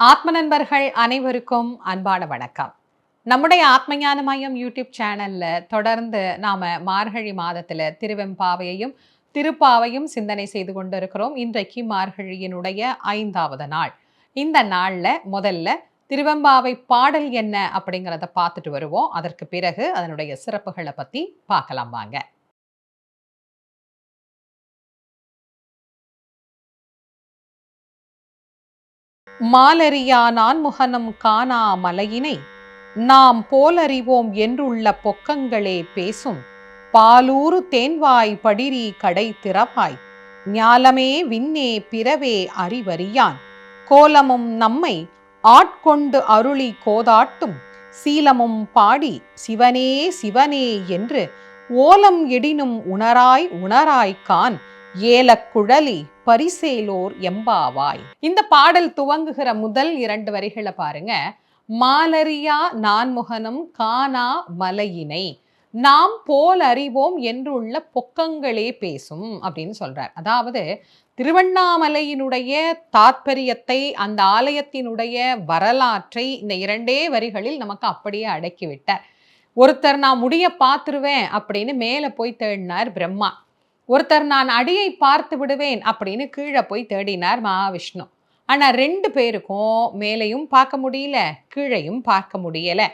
ஆத்ம நண்பர்கள் அனைவருக்கும் அன்பான வணக்கம். நம்முடைய ஆத்மஞான மையம் யூடியூப் சேனல்ல தொடர்ந்து நாம மார்கழி மாதத்துல திருவெம்பாவையையும் திருப்பாவையும் சிந்தனை செய்து கொண்டிருக்கிறோம். இன்றைக்கு மார்கழியினுடைய ஐந்தாவது நாள். இந்த நாள்ல முதல்ல திருவெம்பாவை பாடல் என்ன அப்படிங்கிறத பார்த்துட்டு வருவோம். அதற்கு பிறகு அதனுடைய சிறப்புகளை பத்தி பார்க்கலாம் வாங்க. மாலரியா நான்முகனும் காணா மலையினை நாம் போலறிவோம் என்றுள்ள பொக்கங்களே பேசும். பாலூரு தேன்வாய் படிரி கடை திறப்பாய். ஞாலமே விண்ணே பிறவே அறிவறியான். கோலமும் நம்மை ஆட்கொண்டு அருளி கோதாட்டும். சீலமும் பாடி சிவனே சிவனே என்று ஓலம் எடினும் உணராய் உணராய்கான் ஏலக்குழலி பரிசேலோர் எம்பாவாய். இந்த பாடல் துவங்குகிற முதல் இரண்டு வரிகளை பாருங்க. மாலரியா நான்முகனும் காணா மலையினை. நாம் போல் அறிவோம் என்றுள்ள பொக்கங்களே பேசும் அப்படின்னு சொல்றார். அதாவது திருவண்ணாமலையினுடைய தாத்பரியத்தை அந்த ஆலயத்தினுடைய வரலாற்றை இந்த இரண்டே வரிகளில் நமக்கு அப்படியே அடக்கிவிட்டார் ஒருத்தர் நான் முடிய பார்த்துருவேன் அப்படின்னு மேலே போய் தேடினார் பிரம்மா. ஒருத்தர் நான் அடியை பார்த்து விடுவேன் அப்படின்னு கீழே போய் தேடினார் மகாவிஷ்ணு. ஆனால் ரெண்டு பேருக்கும் மேலையும் பார்க்க முடியல கீழையும் பார்க்க முடியலை.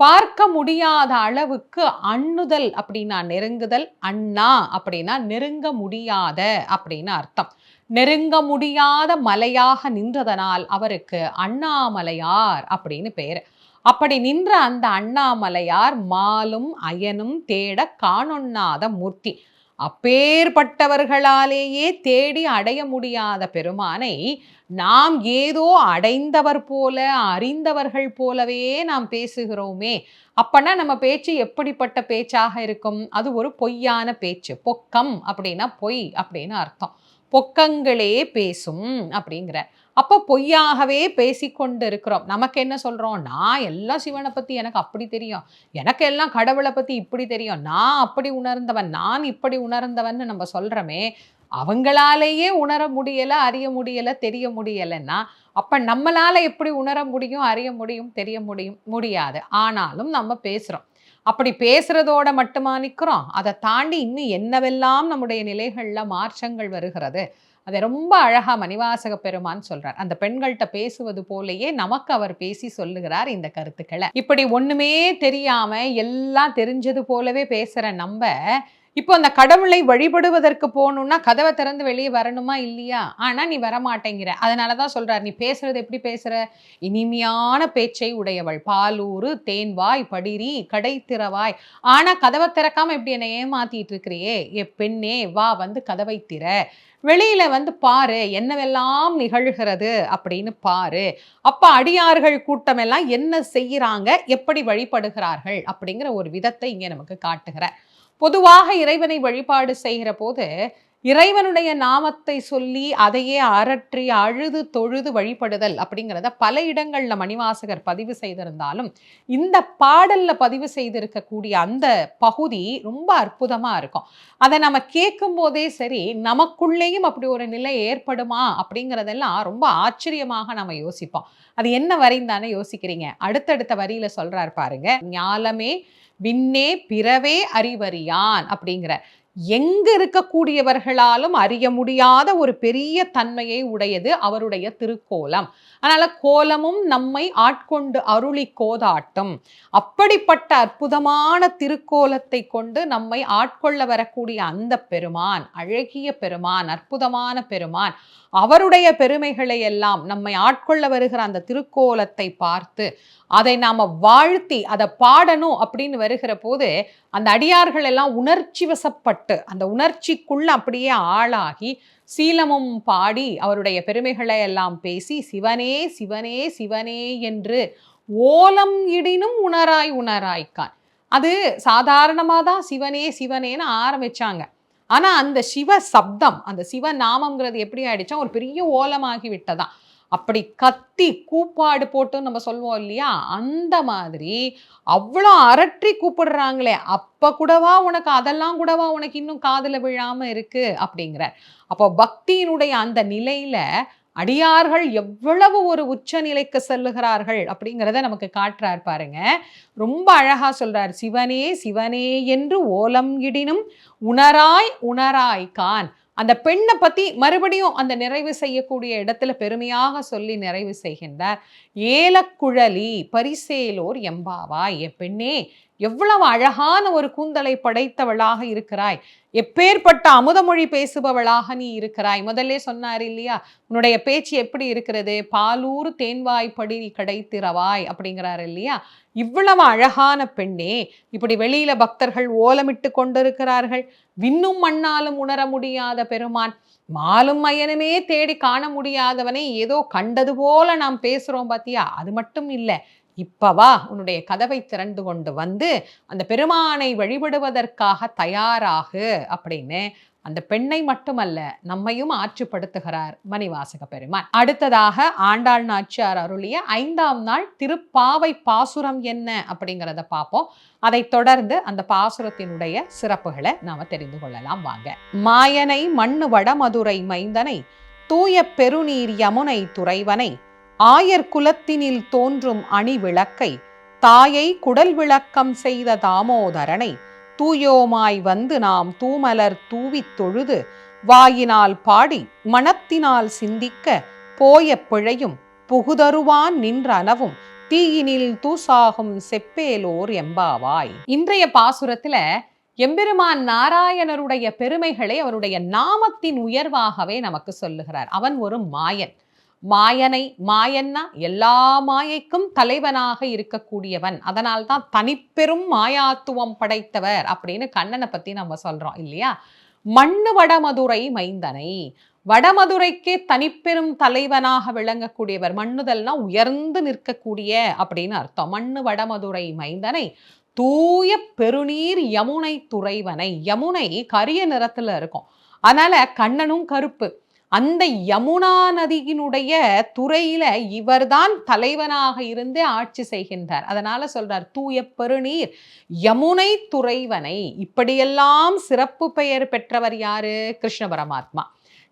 பார்க்க முடியாத அளவுக்கு அண்ணுதல் அப்படின்னா நெருங்குதல் அண்ணா அப்படின்னா நெருங்க முடியாத அப்படின்னு அர்த்தம். நெருங்க முடியாத மலையாக நின்றதனால் அவருக்கு அண்ணாமலையார் அப்படின்னு பேர். அப்படி நின்ற அந்த அண்ணாமலையார் மாலும் அயனும் தேட காணொண்ணாத மூர்த்தி. அப்பேற்பட்டவர்களாலேயே தேடி அடைய முடியாத பெருமானை நாம் ஏதோ அடைந்தவர் போல அறிந்தவர்கள் போலவே நாம் பேசுகிறோமே. அப்பனா நம்ம பேச்சு எப்படிப்பட்ட பேச்சாக இருக்கும்? அது ஒரு பொய்யான பேச்சு. பொக்கம் அப்படின்னா பொய் அப்படின்னு அர்த்தம். பொக்கங்களே பேசும் அப்படிங்கிற. அப்போ பொய்யாகவே பேசிக்கொண்டு இருக்கிறோம் நமக்கு என்ன சொல்கிறோம் நான் எல்லாம் சிவனை பற்றி எனக்கு அப்படி தெரியும். எனக்கு எல்லாம் கடவுளை பற்றி இப்படி தெரியும். நான் அப்படி உணர்ந்தவன் நான் இப்படி உணர்ந்தவன் நம்ம சொல்கிறோமே அவங்களாலேயே உணர முடியலை அறிய முடியலை தெரிய முடியலைன்னா அப்போ நம்மளால் எப்படி உணர முடியும் அறிய முடியும் தெரிய முடியும் முடியாது. ஆனாலும் நம்ம பேசுகிறோம் அப்படி பேசுறதோட மட்டுமா நிற்கிறோம் அதை தாண்டி இன்னும் என்னவெல்லாம் நம்முடைய நிலைகளில் மாற்றங்கள் வருகிறது? அதை ரொம்ப அழகா மணிவாசக பெருமான் சொல்கிறார் அந்த பெண்கள்கிட்ட பேசுவது போலேயே நமக்கு அவர் பேசி சொல்லுகிறார் இந்த கருத்துக்களை. இப்படி ஒண்ணுமே தெரியாம எல்லாம் தெரிஞ்சது போலவே பேசுற நம்ம இப்போ அந்த கடவுளை வழிபடுவதற்கு போகணும்னா கதவை திறந்து வெளியே வரணுமா இல்லையா? ஆனால் நீ வரமாட்டேங்கிற. அதனாலதான் சொல்கிறார் நீ பேசுறது எப்படி பேசுகிற இனிமையான பேச்சை உடையவள். பாலூரு தேன்வாய் படிரி கடை திறவாய். ஆனால் கதவை திறக்காம இப்படி என்னை ஏமாத்திட்டு இருக்கிறியே? எ பெண்ணே வா வந்து கதவை திற. வெளியில வந்து பாரு என்னவெல்லாம் நிகழ்கிறது அப்படின்னு பாரு. அப்ப அடியார்கள் கூட்டம் எல்லாம் என்ன செய்யறாங்க எப்படி வழிபடுகிறார்கள்? அப்படிங்கிற ஒரு விதத்தை இங்கே நமக்கு காட்டுகிறேன் பொதுவாக இறைவனை வழிபாடு செய்கிற போது இறைவனுடைய நாமத்தை சொல்லி அதையே அரற்றி அழுது தொழுது வழிபடுதல் அப்படிங்கிறத பல இடங்களில் மணிவாசகர் பதிவு செய்திருந்தாலும் இந்த பாடலில் பதிவு செய்திருக்கக்கூடிய அந்த பகுதி ரொம்ப அற்புதமாக இருக்கும். அதை நம்ம கேட்கும் போதே சரி நமக்குள்ளேயும் அப்படி ஒரு நிலை ஏற்படுமா அப்படிங்கிறதெல்லாம் ரொம்ப ஆச்சரியமாக நம்ம யோசிப்போம். அது என்ன வரைந்தானே தானே யோசிக்கிறீங்க. அடுத்தடுத்த வரியில் சொல்கிறார் பாருங்க. ஞாலமே விண்ணே பிறவே அறிவறியான் அப்படிங்கிற. எங்க இருக்கக்கூடியவர்களாலும் அறிய முடியாத ஒரு பெரிய தன்மையை உடையது அவருடைய திருக்கோலம். அதனால கோலமும் நம்மை ஆட்கொண்டு அருளி கோதாட்டும். அப்படிப்பட்ட அற்புதமான திருக்கோலத்தை கொண்டு நம்மை ஆட்கொள்ள வரக்கூடிய அந்த பெருமான் அழகிய பெருமான் அற்புதமான பெருமான் அவருடைய பெருமைகளை எல்லாம் நம்மை ஆட்கொள்ள வருகிற அந்த திருக்கோலத்தை பார்த்து அதை நாம் வாழ்த்தி அதை பாடணும் அப்படின்னு வருகிற போது அந்த அடியார்கள் எல்லாம் உணர்ச்சி வசப்பட்டு அந்த உணர்ச்சிக்குள்ள அப்படியே ஆளாகி சீலமும் பாடி அவருடைய பெருமைகளை எல்லாம் பேசி சிவனே சிவனே சிவனே என்று ஓலம் இடினும் உணராய் உணராய்க்கான். அது சாதாரணமாக தான் சிவனே சிவனேன்னு ஆரம்பித்தாங்க ஆனால் அந்த சிவ சப்தம் அந்த சிவ நாமங்கிறது எப்படி ஆயிடுச்சா ஒரு பெரிய ஓலமாகி விட்டதான். அப்படி கத்தி கூப்பாடு போட்டு நம்ம சொல்லுவோம் இல்லையா? அந்த மாதிரி அவ்வளோ அரற்றி கூப்பிடுறாங்களே அப்போ கூடவா உனக்கு அதெல்லாம் கூடவா உனக்கு இன்னும் காதில் விழாமல் இருக்கு? அப்படிங்கிற அப்போ பக்தியினுடைய அந்த நிலையில் அடியார்கள் எவ்வளவு ஒரு உச்ச நிலைக்கு செல்லுகிறார்கள் அப்படிங்கிறத நமக்கு காட்டுறார் பாருங்க. ரொம்ப அழகா சொல்றார் சிவனே சிவனே என்று ஓலம் இடினும் உணராய் உணராய் கான். அந்த பெண்ணை பற்றி மறுபடியும் அந்த நிறைவு செய்யக்கூடிய இடத்துல பெருமையாக சொல்லி நிறைவு செய்கின்றார். ஏலக்குழலி பரிசேலோர் எம்பாவா என் பெண்ணே எவ்வளவு அழகான ஒரு கூந்தலை படைத்தவளாக இருக்கிறாய். எப்பேற்பட்ட அமுதமொழி பேசுபவளாக நீ இருக்கிறாய். முதல்ல சொன்னார் இல்லையா உன்னுடைய பேச்சு எப்படி இருக்கிறது? பாலூர் தேன்வாய்ப்படி நீ கிடைத்திரவாய் அப்படிங்கிறாரு இல்லையா. இவ்வளவு அழகான பெண்ணே இப்படி வெளியில பக்தர்கள் ஓலமிட்டு கொண்டிருக்கிறார்கள். விண்ணும் மண்ணாலும் உணர முடியாத பெருமான். மாலும் மயனுமே தேடி காண முடியாதவனை ஏதோ கண்டது போல நாம் பேசுறோம் பாத்தியா? அது மட்டும் இல்லை இப்பவா உன்னுடைய கதவை திறந்து கொண்டு வந்து அந்த பெருமானை வழிபடுவதற்காக தயாராகு அப்படின்னு அந்த பெண்ணை மட்டுமல்ல நம்மையும் ஆற்றுப்படுத்துகிறார் மணிவாசக பெருமான். அடுத்ததாக ஆண்டாள் நாச்சியார் அருளிய ஐந்தாம் நாள் திருப்பாவை பாசுரம் என்ன அப்படிங்கிறத பார்ப்போம் அதை தொடர்ந்து அந்த பாசுரத்தினுடைய சிறப்புகளை நாம தெரிந்து கொள்ளலாம் வாங்க. மாயனை மண்ணு வடமதுரை மைந்தனை தூய பெருநீர் யமுனை துறைவனை ஆயர் குலத்தினில் தோன்றும் அணி விளக்கை தாயை குடல் விளக்கம் செய்த தாமோதரனை தூயோமாய் வந்து நாம் தூமலர் தூவித் தொழுது வாயினால் பாடி மனத்தினால் சிந்திக்க போய பிழையும் புகுதருவான் நின்றனவும் தீயினில் தூசாகும் செப்பேலோர் எம்பாவாய். இன்றைய பாசுரத்துல எம்பெருமான் நாராயணருடைய பெருமைகளை அவருடைய நாமத்தின் உயர்வாகவே நமக்கு சொல்லுகிறார். அவன் ஒரு மாயன். மாயனை மாயன்னா எல்லா மாயைக்கும் தலைவனாக இருக்கக்கூடியவன். அதனால் தான் தனிப்பெரும் மாயாத்துவம் படைத்தவர் அப்படின்னு கண்ணனை பத்தி நம்ம சொல்றோம் இல்லையா? மண்ணு வடமதுரை மைந்தனை. வடமதுரைக்கே தனிப்பெரும் தலைவனாக விளங்கக்கூடியவர். மண்ணுதல்னா உயர்ந்து நிற்கக்கூடிய அப்படின்னு அர்த்தம். மண்ணு வடமதுரை மைந்தனை தூய பெருநீர் யமுனை துறைவனை. யமுனை கரிய நிறத்துல இருக்கும். அதனால கண்ணனும் கருப்பு. அந்த யமுனா நதியினுடைய துறையில இவர்தான் தலைவனாக இருந்து ஆட்சி செய்கின்றார். அதனால சொல்றார் தூய பெருநீர் யமுனை துறைவனை இப்படியெல்லாம் சிறப்பு பெயர் பெற்றவர் யாரு? கிருஷ்ண பரமாத்மா.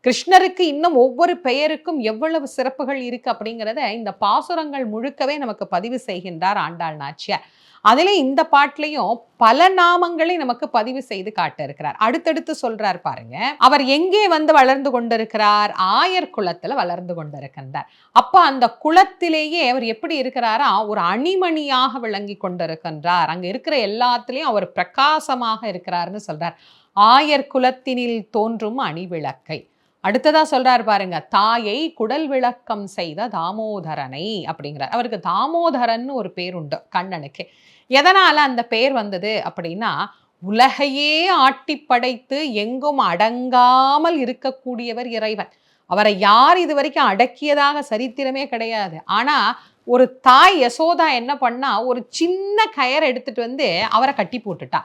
கிருஷ்ணருக்கு இன்னும் ஒவ்வொரு பெயருக்கும் எவ்வளவு சிறப்புகள் இருக்கு அப்படிங்கிறத இந்த பாசுரங்கள் முழுக்கவே நமக்கு பதிவு செய்கின்றார் ஆண்டாள் நாச்சியார். அதில் இந்த பாட்டிலையும் பல நாமங்களை நமக்கு பதிவு செய்து காட்ட இருக்கிறார். அடுத்தடுத்து சொல்றார் பாருங்க அவர் எங்கே வந்து வளர்ந்து கொண்டிருக்கிறார்? ஆயர் குளத்துல வளர்ந்து கொண்டிருக்கின்றார். அப்ப அந்த குலத்திலேயே அவர் எப்படி இருக்கிறாரா? ஒரு அணிமணியாக விளங்கி கொண்டிருக்கின்றார். அங்க இருக்கிற எல்லாத்துலேயும் அவர் பிரகாசமாக இருக்கிறார்னு சொல்றார். ஆயர் குலத்தினில் தோன்றும் அணிவிளக்கை. அடுத்ததா சொல்றார் பாருங்க தாயை குடல் விளக்கம் செய்த தாமோதரனை அப்படிங்கிறார். அவருக்கு தாமோதரன் ஒரு பேர் உண்டு கண்ணனுக்கு. எதனால அந்த பெயர் வந்தது அப்படின்னா உலகையே ஆட்டி படைத்து எங்கும் அடங்காமல் இருக்கக்கூடியவர் இறைவன். அவரை யார் இது வரைக்கும் அடக்கியதாக சரித்திரமே கிடையாது. ஆனா ஒரு தாய் யசோதா என்ன பண்ணா ஒரு சின்ன கயர் எடுத்துட்டு வந்து அவரை கட்டி போட்டுட்டா.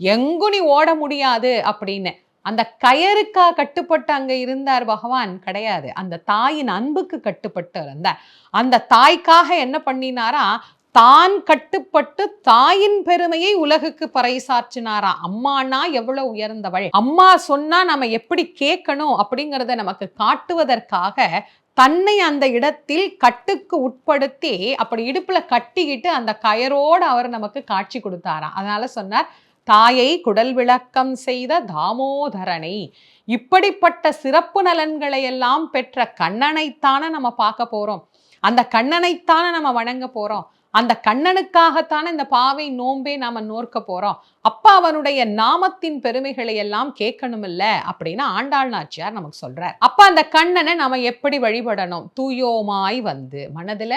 எங்கும் நீ ஓட முடியாது அப்படின்னு. அந்த கயருக்கா கட்டுப்பட்டு அங்க இருந்தார் பகவான் கிடையாது. அந்த தாயின் அன்புக்கு கட்டுப்பட்டு இருந்தார். அந்த தாய்க்காக என்ன பண்ணினாரா? தான் கட்டுப்பட்டு தாயின் பெருமையை உலகுக்கு பறைசாற்றினாரா? அம்மானா எவ்வளவு உயர்ந்தவள்? அம்மா சொன்னா நம்ம எப்படி கேட்கணும் அப்படிங்கிறத நமக்கு காட்டுவதற்காக தன்னை அந்த இடத்தில் கட்டுக்கு உட்படுத்தி அப்படி இடுப்புல கட்டிக்கிட்டு அந்த கயரோடு அவர் நமக்கு காட்சி கொடுத்தாராம். அதனால சொன்னார் தாயை குடல் விளக்கம் செய்த தாமோதரனை இப்படிப்பட்ட சிறப்பு நலன்களை எல்லாம் பெற்ற கண்ணனைத்தானே நம்ம பார்க்க போறோம். அந்த கண்ணனைத்தானே நம்ம வணங்க போறோம். அந்த கண்ணனுக்காகத்தானே இந்த பாவை நோம்பே நாம நோர்க்க போறோம். அப்ப அவனுடைய நாமத்தின் பெருமைகளை எல்லாம் கேட்கணும் இல்ல அப்படின்னு ஆண்டாள் நாச்சியார் நமக்கு சொல்றார். அப்ப அந்த கண்ணனை நம்ம எப்படி வழிபடணும்? தூயோமாய் வந்து மனதுல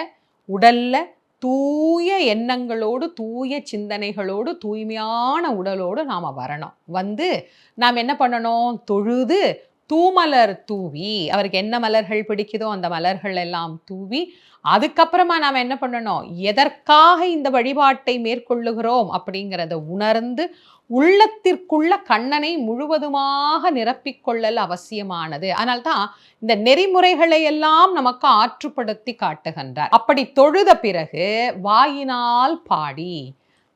உடல்ல தூய எண்ணங்களோடு தூய சிந்தனைகளோடு தூய்மையான உடலோடு நாம் வரணும். வந்து நாம் என்ன பண்ணணும்? தொழுது தூமலர் தூவி அவருக்கு என்ன மலர்கள் பிடிக்குதோ அந்த மலர்கள் எல்லாம் தூவி அதுக்கப்புறமா நாம் என்ன பண்ணணும்? எதற்காக இந்த வழிபாட்டை மேற்கொள்ளுகிறோம் அப்படிங்கிறத உணர்ந்து உள்ளத்திற்குள்ள கண்ணனை முழுவதுமாக நிரப்பிக்கொள்ளல் அவசியமானது. அதனால்தான் இந்த நெறிமுறைகளை எல்லாம் நமக்கு ஆற்றுப்படுத்தி காட்டுகின்றார். அப்படி தொழுத பிறகு வாயினால் பாடி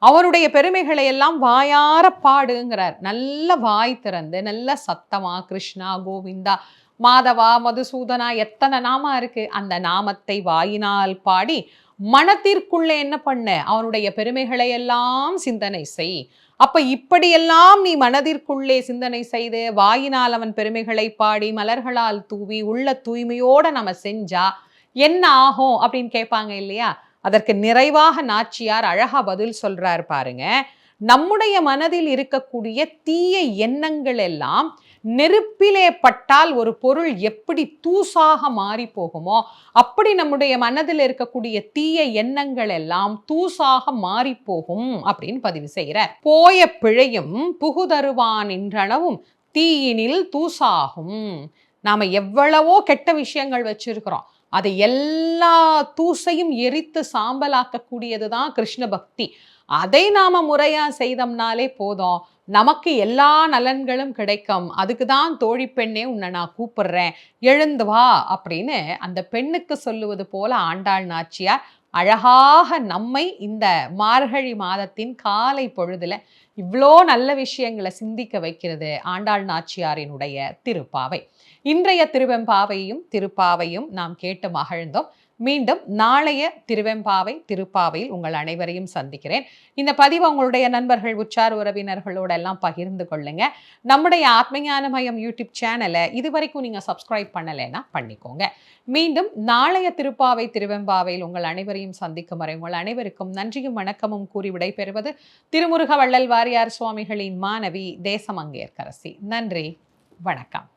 அவருடைய பெருமைகளை எல்லாம் வாயார பாடுங்கிறார். நல்ல வாய் திறந்து நல்ல சத்தமா கிருஷ்ணா கோவிந்தா மாதவா மதுசூதனா எத்தனை நாமா இருக்கு? அந்த நாமத்தை வாயினால் பாடி மனத்திற்குள்ளே என்ன பண்ண? அவனுடைய பெருமைகளை எல்லாம் சிந்தனை செய். அப்ப இப்படியெல்லாம் நீ மனதிற்குள்ளே சிந்தனை செய்து வாயினால் அவன் பெருமைகளை பாடி மலர்களால் தூவி உள்ள தூய்மையோட நம்ம செஞ்சா என்ன ஆகும் அப்படின்னு கேட்பாங்க இல்லையா? அதற்கு நிறைவாக நாச்சியார் அழகா பதில் சொல்றார் பாருங்க. நம்முடைய மனதில் இருக்கக்கூடிய தீய எண்ணங்கள் எல்லாம் நெருப்பிலே பட்டால் ஒரு பொருள் எப்படி தூசாக மாறி போகுமோ அப்படி நம்முடைய மனதில் இருக்கக்கூடிய தீய எண்ணங்கள் எல்லாம் தூசாக மாறி போகும் அப்படின்னு பதிவு செய்கிறார் போய பிழையும் புகுதருவான் என்றளவும் தீயினில் தூசாகும். நாம எவ்வளவோ கெட்ட விஷயங்கள் வச்சிருக்கிறோம். அதை எல்லா தூசையும் எரித்து சாம்பலாக்கக்கூடியது தான் கிருஷ்ண பக்தி. அதை நாம முறையா செய்தோம்னாலே போதும். நமக்கு எல்லா நலன்களும் கிடைக்கும். அதுக்கு தான் தோழி பெண்ணே உன்னை நான் கூப்பிடுறேன். எழுந்து வா அப்படின்னு அந்த பெண்ணுக்கு சொல்லுவது போல ஆண்டாள் நாச்சியார் அழகாக நம்மை இந்த மார்கழி மாதத்தின் காலை பொழுதுல இவ்வளோ நல்ல விஷயங்களை சிந்திக்க வைக்கிறது ஆண்டாள் நாச்சியாரினுடைய திருப்பாவை. இன்றைய திருவெம்பாவையும் திருப்பாவையும் நாம் கேட்டு மகிழ்ந்தோம். மீண்டும் நாளைய திருவெம்பாவை திருப்பாவையில் உங்கள் அனைவரையும் சந்திக்கிறேன். இந்த பதிவு உங்களுடைய நண்பர்கள் உச்சார் உறவினர்களோட எல்லாம் பகிர்ந்து கொள்ளுங்க. நம்முடைய ஆத்மஞான மயம் யூடியூப் சேனலை இது வரைக்கும் நீங்கள் சப்ஸ்கிரைப் பண்ணலைன்னா பண்ணிக்கோங்க. மீண்டும் நாளைய திருப்பாவை திருவெம்பாவையில் உங்கள் அனைவரையும் சந்திக்கும் வரை உங்கள் அனைவருக்கும் நன்றியும் வணக்கமும் கூறி விடைபெறுவது திருமுருக வள்ளல் வாரியார் சுவாமிகளின் மாணவி தேசமங்கேற்கரசி நன்றி. வணக்கம்.